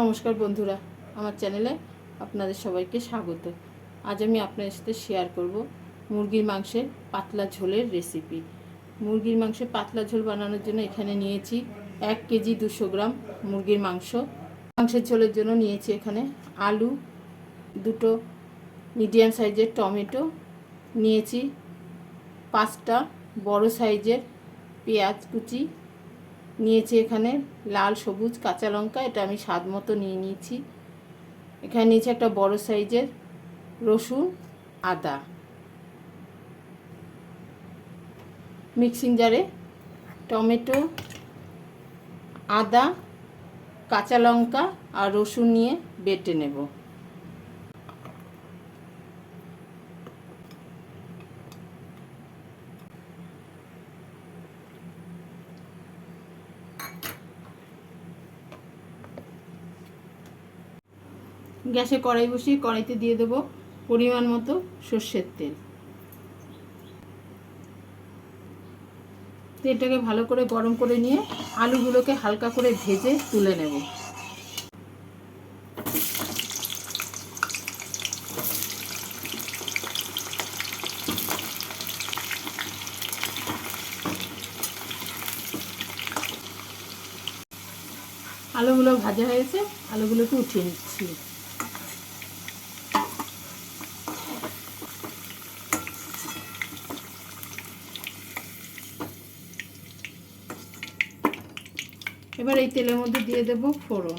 নমস্কার বন্ধুরা, আমার চ্যানেলে আপনাদের সবাইকে স্বাগত। আজ আমি আপনাদের সাথে শেয়ার করব মুরগির মাংসের পাতলা ঝোলের রেসিপি মুরগির মাংসের পাতলা ঝোল বানানোর জন্য এখানে নিয়েছি এক কেজি দুশো গ্রাম মুরগির মাংস। মাংসের ঝোলের জন্য নিয়েছি এখানে আলু, দুটো মিডিয়াম সাইজের টমেটো, নিয়েছি পাঁচটা বড় সাইজের পেঁয়াজ কুচি নিয়েছি এখানে লাল, সবুজ, কাঁচা লঙ্কা, এটা আমি স্বাদ মতো নিয়ে নিয়েছি। এখানে নিয়েছি একটা বড় সাইজের রসুন, আদা। মিক্সিং জারে টমেটো, আদা, কাঁচা লঙ্কা আর রসুন নিয়ে বেটে নেব। গ্যাসে কড়াই বসিয়ে কড়াইতে দিয়ে দেবো পরিমাণ মতো সর্ষের তেল। তেলটাকে ভালো করে গরম করে নিয়ে আলুগুলোকে হালকা করে ভেজে তুলে নেব। আলুগুলো ভাজা হয়েছে, আলুগুলোকে উঠিয়ে নিচ্ছি। এবার এই তেলের মধ্যে দিয়ে দেব ফোড়ন।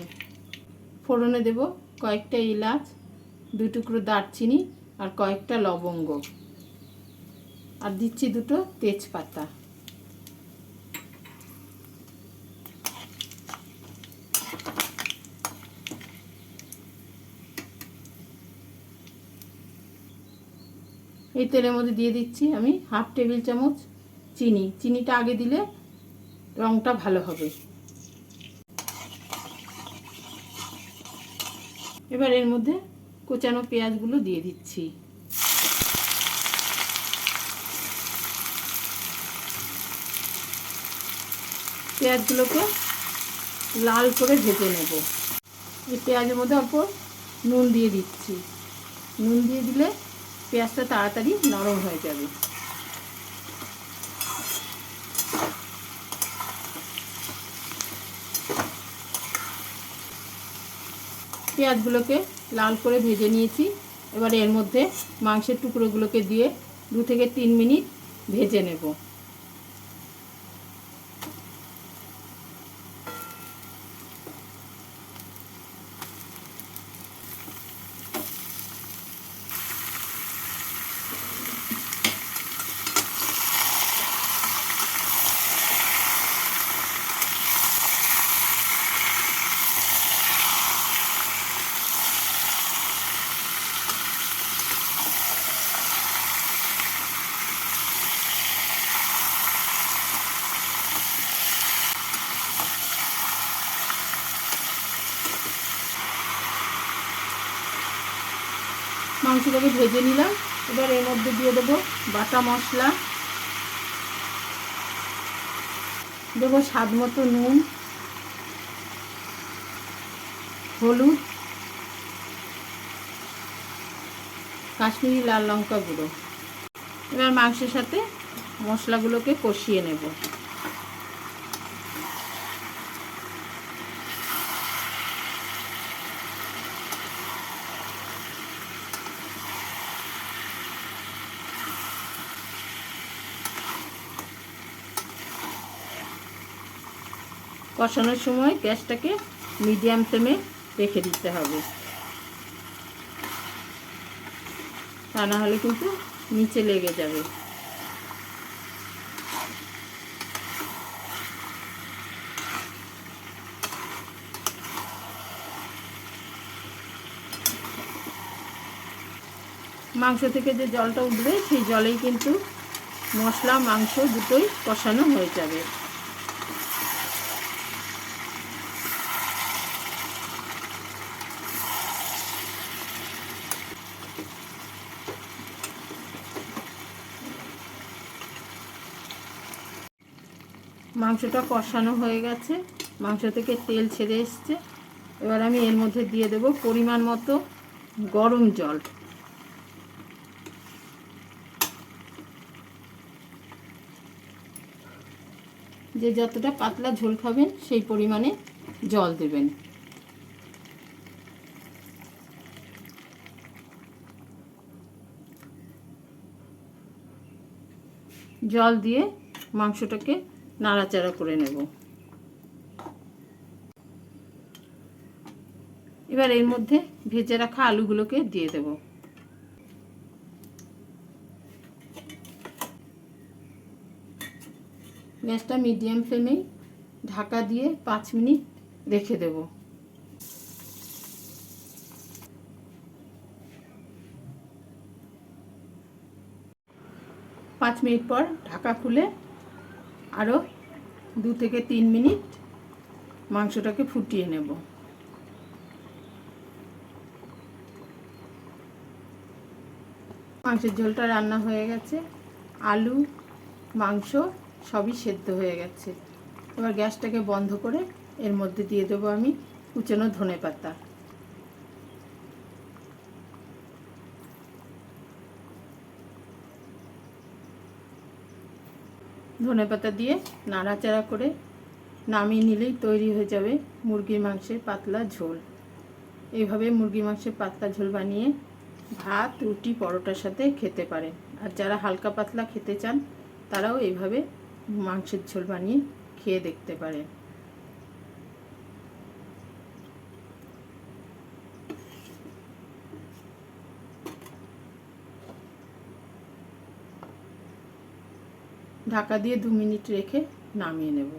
ফোড়নে দেব কয়েকটা এলাচ, দুই টুকরো দারচিনি আর কয়েকটা লবঙ্গ। আর দিচ্ছি দুটো তেজপাতা। এই তেলের মধ্যে দিয়ে দিচ্ছি আমি হাফ টেবিল চামচ চিনি। চিনিটা আগে দিলে রঙটা ভালো হবে। এবার এর মধ্যে কোচানো পেঁয়াজগুলো দিয়ে দিচ্ছি। পেঁয়াজগুলোকে লাল করে ভেজে নেব। এই পেঁয়াজের মধ্যে অল্প নুন দিয়ে দিচ্ছি। নুন দিয়ে দিলে পেঁয়াজটা তাড়াতাড়ি নরম হয়ে যাবে। পেঁয়াজগুলোকে লাল করে ভেজে নিয়েছি। এবার এর মধ্যে মাংসের টুকরোগুলোকে দিয়ে দু থেকে তিন মিনিট ভেজে নেব। মাংসটাকে ভেজে নিলাম। এবার এর মধ্যে দিয়ে দেবো বাটা মশলা। দেবো স্বাদ মতো নুন, হলুদ, কাশ্মীরি লাল লঙ্কা গুঁড়ো। এবার মাংসের সাথে মশলাগুলোকে কষিয়ে নেব। কষানোর সময় গ্যাসটাকে মিডিয়াম ফ্লেমে রেখে দিতে হবে। তা না হলে কিন্তু নিচে লেগে যাবে। মাংস থেকে যে জলটা উঠবে, সেই জলেই কিন্তু মশলা, মাংস দুটোই কষানো হয়ে যাবে। মাংসটা কষানো হয়ে গেছে। মাংস থেকে তেল ছেড়ে এসছে। এবার আমি এর মধ্যে দিয়ে দেব পরিমাণ মতো গরম জল। যে যতটা পাতলা ঝোল খাবেন, সেই পরিমাণে জল দেবেন। জল দিয়ে মাংসটাকে নাড়াচাড়া করে নেব। এবার এর মধ্যে ভেজে রাখা আলুগুলোকে দিয়ে দেব। গ্যাসটা মিডিয়াম ফ্লেমেই ঢাকা দিয়ে পাঁচ মিনিট রেখে দেব। পাঁচ মিনিট পর ঢাকা খুলে আরও দু থেকে তিন মিনিট মাংসটাকে ফুটিয়ে নেব। মাংসের ঝোলটা রান্না হয়ে গেছে। আলু, মাংস সবই সেদ্ধ হয়ে গেছে। এবার গ্যাসটাকে বন্ধ করে এর মধ্যে দিয়ে দেবো আমি কুচানো ধনে পাতা ধনে পাতা দিয়ে নাড়াচাড়া করে নামিয়ে নিলেই তৈরি হয়ে যাবে মুরগির মাংসের পাতলা ঝোল। এইভাবে মুরগির মাংসের পাতলা ঝোল বানিয়ে ভাত, রুটি, পরোটার সাথে খেতে পারেন। আর যারা হালকা পাতলা খেতে চান, তারাও এইভাবে মাংসের ঝোল বানিয়ে খেয়ে দেখতে পারেন। ঢাকা দিয়ে দু মিনিট রেখে নামিয়ে নেব।